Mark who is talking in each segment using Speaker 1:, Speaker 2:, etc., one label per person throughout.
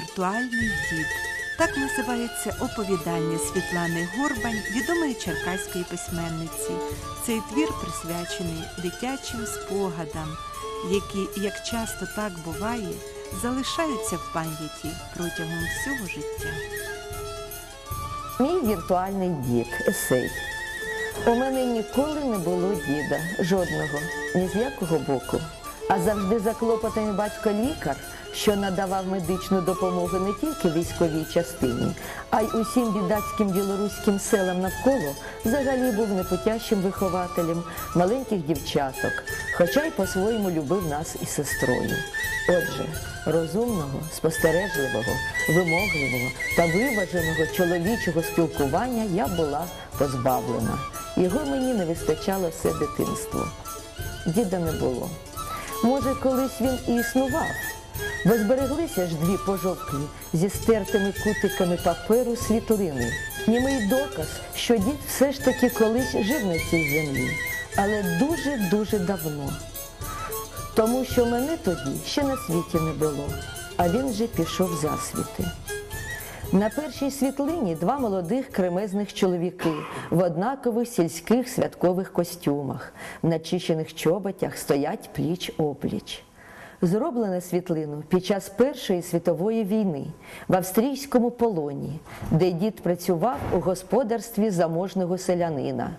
Speaker 1: віртуальний дід. Так називається оповідання Світлани Горбань, відомої черкаської письменниці. Цей твір присвячений дитячим спогадам, які, як часто так буває, залишаються в пам'яті протягом всього життя.
Speaker 2: Мій віртуальний дід, есей. У мене ніколи не було діда, жодного, ні з якого боку. А завжди заклопотаний батько лікар, що надавав медичну допомогу не тільки військовій частині, а й усім бідацьким білоруським селам навколо, взагалі був непотящим вихователем маленьких дівчаток, хоча й по-своєму любив нас із сестрою. Отже, розумного, спостережливого, вимогливого та виваженого чоловічого спілкування я була позбавлена. Його мені не вистачало все дитинство. Діда не було. Може, колись він і існував, бо збереглися ж дві пожовклі зі стертими кутиками паперу світлини. Німий доказ, що дід все ж таки колись жив на цій землі, але дуже-дуже давно. Тому що мене тоді ще на світі не було, а він вже пішов засвіти. На першій світлині два молодих кремезних чоловіки в однакових сільських святкових костюмах, в начищених чоботях стоять пліч опліч. Зроблена світлину під час Першої світової війни в австрійському полоні, де дід працював у господарстві заможного селянина.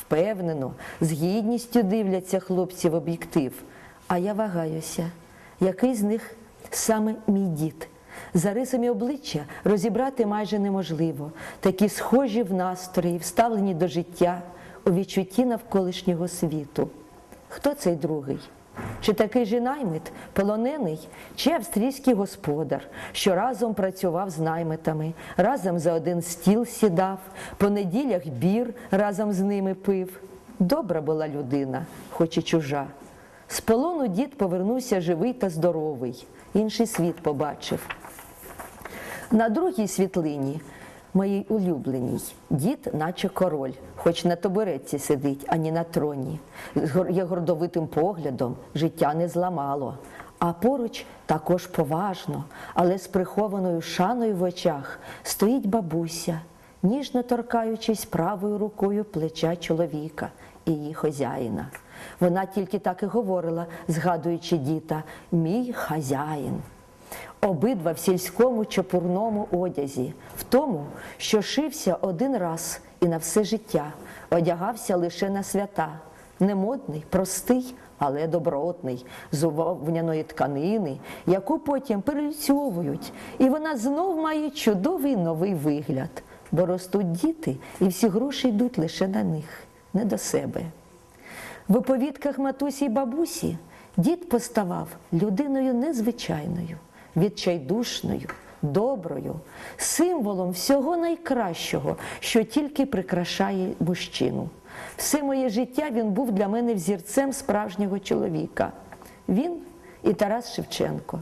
Speaker 2: Впевнено, з гідністю дивляться хлопці в об'єктив. А я вагаюся, який з них саме мій дід. За рисами обличчя розібрати майже неможливо, такі схожі в настрої, вставлені до життя, у відчутті навколишнього світу. Хто цей другий? Чи такий же наймит, полонений, чи австрійський господар, що разом працював з наймитами, разом за один стіл сідав, по неділях бір разом з ними пив. Добра була людина, хоч і чужа. З полону дід повернувся живий та здоровий, інший світ побачив. На другій світлині, моїй улюбленій, дід, наче король, хоч на табуретці сидить, а не на троні. Є гордовитим поглядом, життя не зламало. А поруч також поважно, але з прихованою шаною в очах стоїть бабуся, ніжно торкаючись правою рукою плеча чоловіка і її хазяїна. Вона тільки так і говорила, згадуючи діта, мій хазяїн. Обидва в сільському чопурному одязі, в тому, що шився один раз і на все життя, одягався лише на свята, немодний, простий, але добротний, з вовняної тканини, яку потім переліцьовують, і вона знов має чудовий новий вигляд, бо ростуть діти, і всі гроші йдуть лише на них, не до себе. В оповідках матусі й бабусі дід поставав людиною незвичайною, відчайдушною, доброю, символом всього найкращого, що тільки прикрашає мужчину. Все моє життя він був для мене взірцем справжнього чоловіка. Він і Тарас Шевченко,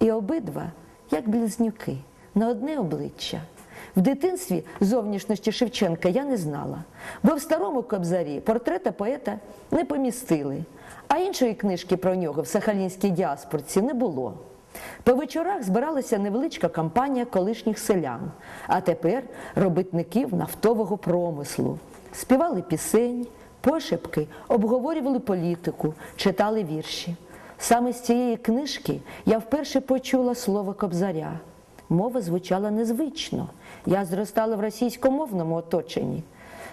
Speaker 2: і обидва, як близнюки, на одне обличчя. В дитинстві зовнішності Шевченка я не знала, бо в старому кобзарі портрета поета не помістили, а іншої книжки про нього в сахалінській діаспорці не було. По вечорах збиралася невеличка компанія колишніх селян, а тепер робітників нафтового промислу. Співали пісень, пошепки, обговорювали політику, читали вірші. Саме з цієї книжки я вперше почула слово кобзаря. Мова звучала незвично. Я зростала в російськомовному оточенні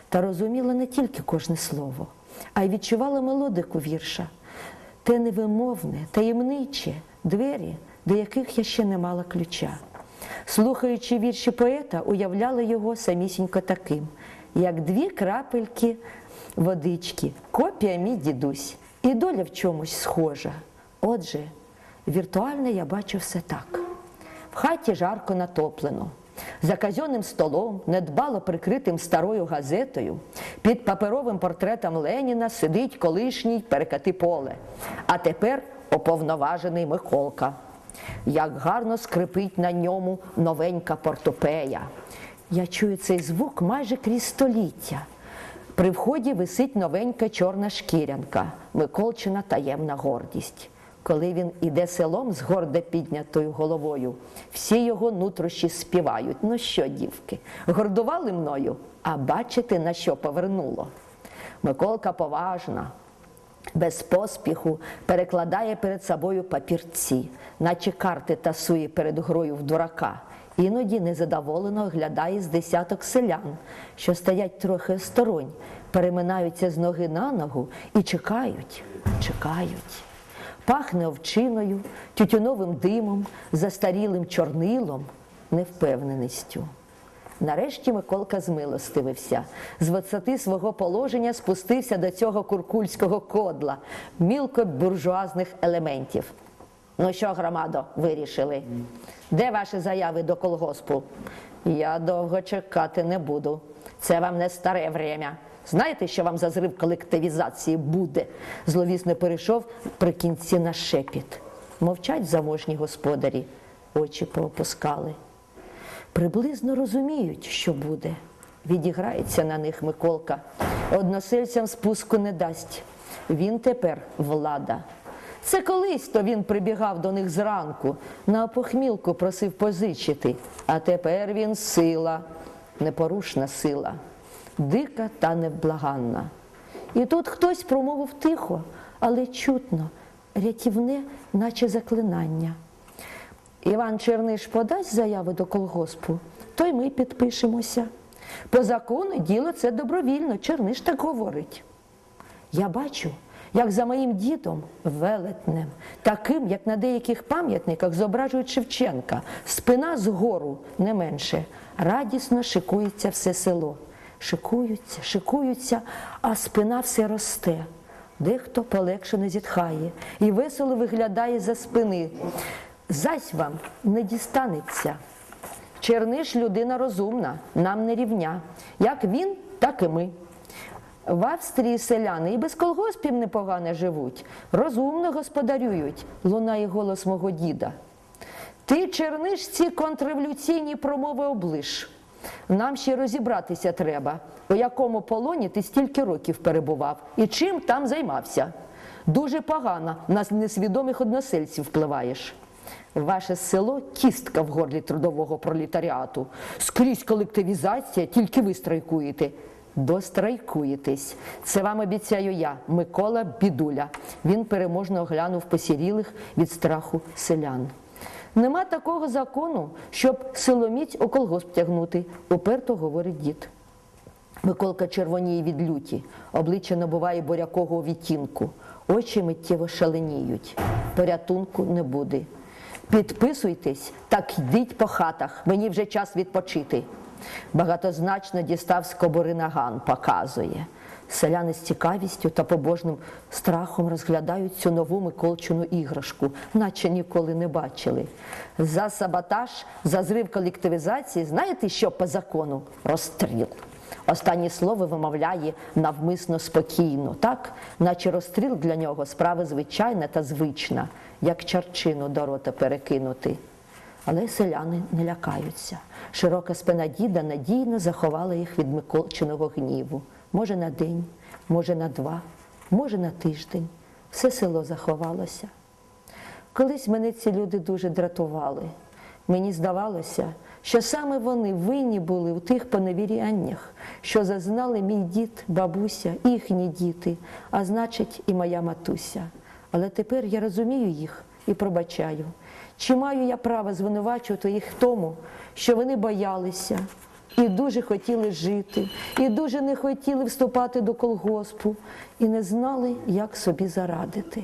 Speaker 2: та розуміла не тільки кожне слово, а й відчувала мелодику вірша, те невимовне, таємниче, двері, до яких я ще не мала ключа. Слухаючи вірші поета, уявляла його самісінько таким, як дві крапельки водички, копія мій дідусь, і доля в чомусь схожа. Отже, віртуально я бачу все так. В хаті жарко натоплено. За казьонним столом, недбало прикритим старою газетою, під паперовим портретом Леніна сидить колишній перекати поле, а тепер оповноважений Миколка. Як гарно скрипить на ньому новенька портопея. Я чую цей звук майже крізь століття. При вході висить новенька чорна шкірянка, Миколчина таємна гордість. Коли він іде селом з гордо піднятою головою, всі його нутрощі співають. Ну що, дівки, гордували мною, а бачите, на що повернуло. Миколка поважна, без поспіху перекладає перед собою папірці, наче карти тасує перед грою в дурака. Іноді незадоволено оглядає з десяток селян, що стоять трохи осторонь, переминаються з ноги на ногу і чекають, чекають. Пахне овчиною, тютюновим димом, застарілим чорнилом, невпевненістю. Нарешті Миколка змилостивився. З висоти свого положення спустився до цього куркульського кодла, мілко-буржуазних елементів. Ну що, громадо, вирішили? Де ваші заяви до колгоспу? Я довго чекати не буду. Це вам не старе время. Знаєте, що вам за зрив колективізації буде? Зловісно перейшов при кінці на шепіт. Мовчать заможні господарі, очі поопускали приблизно розуміють, що буде. Відіграється на них Миколка. Односельцям спуску не дасть. Він тепер влада. Це колись то він прибігав до них зранку, на опохмілку просив позичити, а тепер він сила, непорушна сила, дика та невблаганна. І тут хтось промовив тихо, але чутно, рятівне, наче заклинання. Іван Черниш подасть заяви до колгоспу, то й ми підпишемося. По закону діло це добровільно, Черниш так говорить. Я бачу, як за моїм дідом велетнем, таким, як на деяких пам'ятниках зображують Шевченка, спина згору не менше, радісно шикується все село. Шикуються, шикуються, а спина все росте. Дехто полегшено зітхає і весело виглядає за спини. Зась вам не дістанеться. Черниш людина розумна, нам не рівня. Як він, так і ми. В Австрії селяни і без колгоспів непогано живуть, розумно господарюють, лунає голос мого діда. Ти, черниш, ці контрреволюційні промови облиш. Нам ще розібратися треба, у якому полоні ти стільки років перебував і чим там займався. Дуже погано на несвідомих односельців впливаєш. Ваше село кістка в горлі трудового пролетаріату. Скрізь колективізація, тільки ви страйкуєте. Дострайкуєтесь. Це вам обіцяю я, Микола Бідуля. Він переможно оглянув посірілих від страху селян. Нема такого закону, щоб силоміць у колгосп тягнути, уперто говорить дід. Миколка червоніє від люті, обличчя набуває бурякого відтінку, очі миттєво шаленіють. Порятунку не буде. Підписуйтесь, так йдіть по хатах, мені вже час відпочити. Багатозначно дістав з кобури наган, показує. Селяни з цікавістю та побожним страхом розглядають цю нову Миколчину іграшку, наче ніколи не бачили. За саботаж, за зрив колективізації, знаєте, що по закону? Розстріл. Останнє слово вимовляє навмисно спокійно, так, наче розстріл для нього справа звичайна та звична, як чарчину до рота перекинути. Але селяни не лякаються. Широка спина діда надійно заховала їх від Миколчиного гніву. Може на день, може на два, може на тиждень. Все село заховалося. Колись мене ці люди дуже дратували. Мені здавалося, що саме вони винні були у тих поневіряннях, що зазнали мій дід, бабуся, їхні діти, а значить, і моя матуся. Але тепер я розумію їх і пробачаю. Чи маю я право звинувачувати їх в тому, що вони боялися і дуже хотіли жити, і дуже не хотіли вступати до колгоспу, і не знали, як собі зарадити.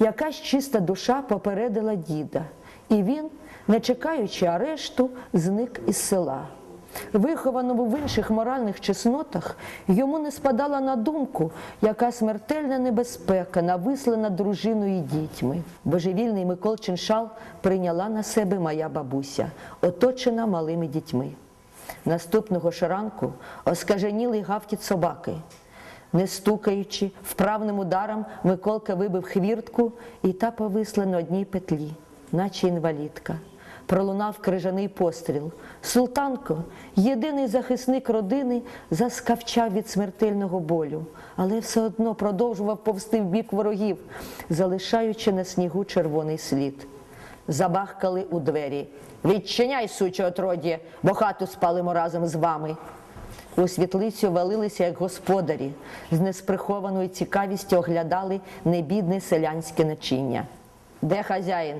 Speaker 2: Якась чиста душа попередила діда, і він, не чекаючи арешту, зник із села. Вихованому в інших моральних чеснотах, йому не спадала на думку, яка смертельна небезпека нависла над дружиною і дітьми. Божевільний Миколчин шал прийняла на себе моя бабуся, оточена малими дітьми. Наступного ж ранку оскаженілий гавкіт собаки. Не стукаючи, вправним ударом Миколка вибив хвіртку, і та повисла на одній петлі, наче інвалідка. Пролунав крижаний постріл. Султанко, єдиний захисник родини, заскавчав від смертельного болю, але все одно продовжував повсти в бік ворогів, залишаючи на снігу червоний слід. Забахкали у двері. Відчиняй, суче отродє, бо хату спалимо разом з вами. У світлицю валилися як господарі, з несприхованою цікавістю оглядали небідне селянське начиння. Де хазяїн?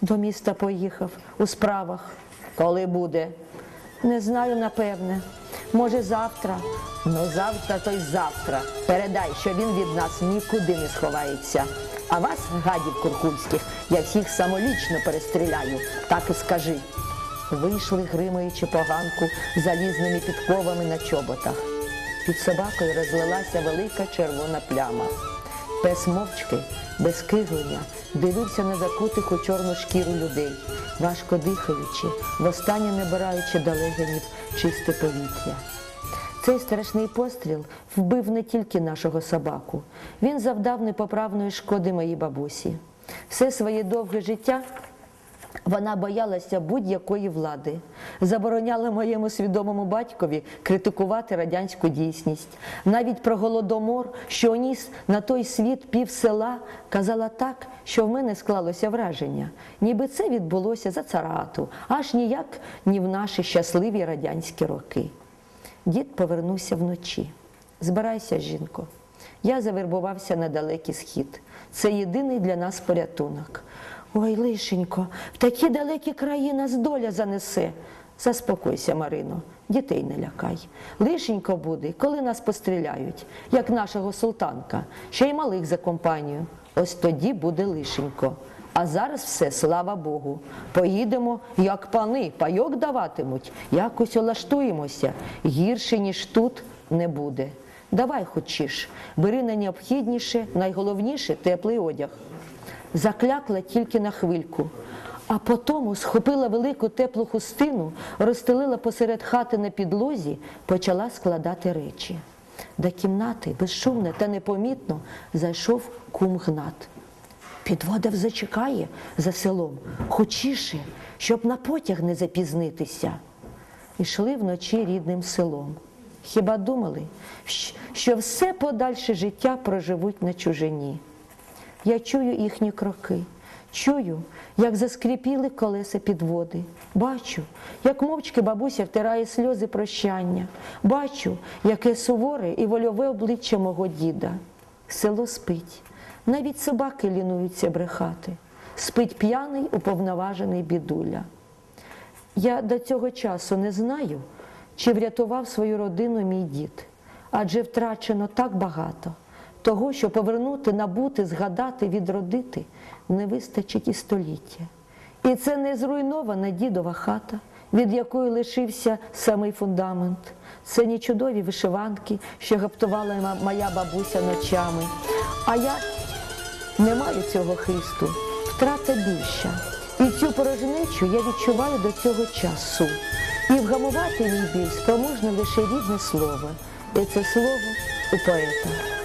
Speaker 2: До міста поїхав, у справах. Коли буде? Не знаю, напевне. Може, завтра. Ну, завтра то й завтра. Передай, що він від нас нікуди не сховається. А вас, гадів куркульських, я всіх самолічно перестріляю, так і скажи. Вийшли, гримаючи поганку залізними підковами на чоботах. Під собакою розлилася велика червона пляма. Пес мовчки, без киглення, дивився на закутих у чорну шкіру людей, важко дихаючи, востаннє набираючи далегенів чисте повітря. Цей страшний постріл вбив не тільки нашого собаку, він завдав непоправної шкоди моїй бабусі. Все своє довге життя вона боялася будь-якої влади, забороняла моєму свідомому батькові критикувати радянську дійсність. Навіть про голодомор, що оніс на той світ пів села, казала так, що в мене склалося враження, ніби це відбулося за царату, аж ніяк ні в наші щасливі радянські роки. Дід повернувся вночі. Збирайся, жінко. Я завербувався на далекий схід. Це єдиний для нас порятунок. Ой, лишенько, в такі далекі краї нас доля занесе. Заспокойся, Марино, дітей не лякай. Лишенько буде, коли нас постріляють, як нашого султанка, ще й малих за компанію. Ось тоді буде лишенько. А зараз все, слава Богу. Поїдемо, як пани, пайок даватимуть, якось улаштуємося. Гірше, ніж тут, не буде. Давай хочеш, бери найнеобхідніше, найголовніше теплий одяг. Заклякла тільки на хвильку, а потому схопила велику теплу хустину, розстелила посеред хати на підлозі, почала складати речі. До кімнати безшумно та непомітно зайшов кум Гнат. Підводив зачекає за селом, хочіше, щоб на потяг не запізнитися. Ішли вночі рідним селом. Хіба думали, що все подальше життя проживуть на чужині? Я чую їхні кроки, чую, як заскріпіли колеса підводи. Бачу, як мовчки бабуся втирає сльози прощання. Бачу, яке суворе і вольове обличчя мого діда. Село спить, навіть собаки лінуються брехати. Спить п'яний уповноважений бідуля. Я до цього часу не знаю, чи врятував свою родину мій дід, адже втрачено так багато. Того, що повернути, набути, згадати, відродити, не вистачить і століття. І це не зруйнована дідова хата, від якої лишився самий фундамент. Це не чудові вишиванки, що гаптувала моя бабуся ночами. А я не маю цього хисту, втрата більша. І цю порожнечу я відчуваю до цього часу. І вгамувати мій біль спроможне лише рідне слово. І це слово у поета.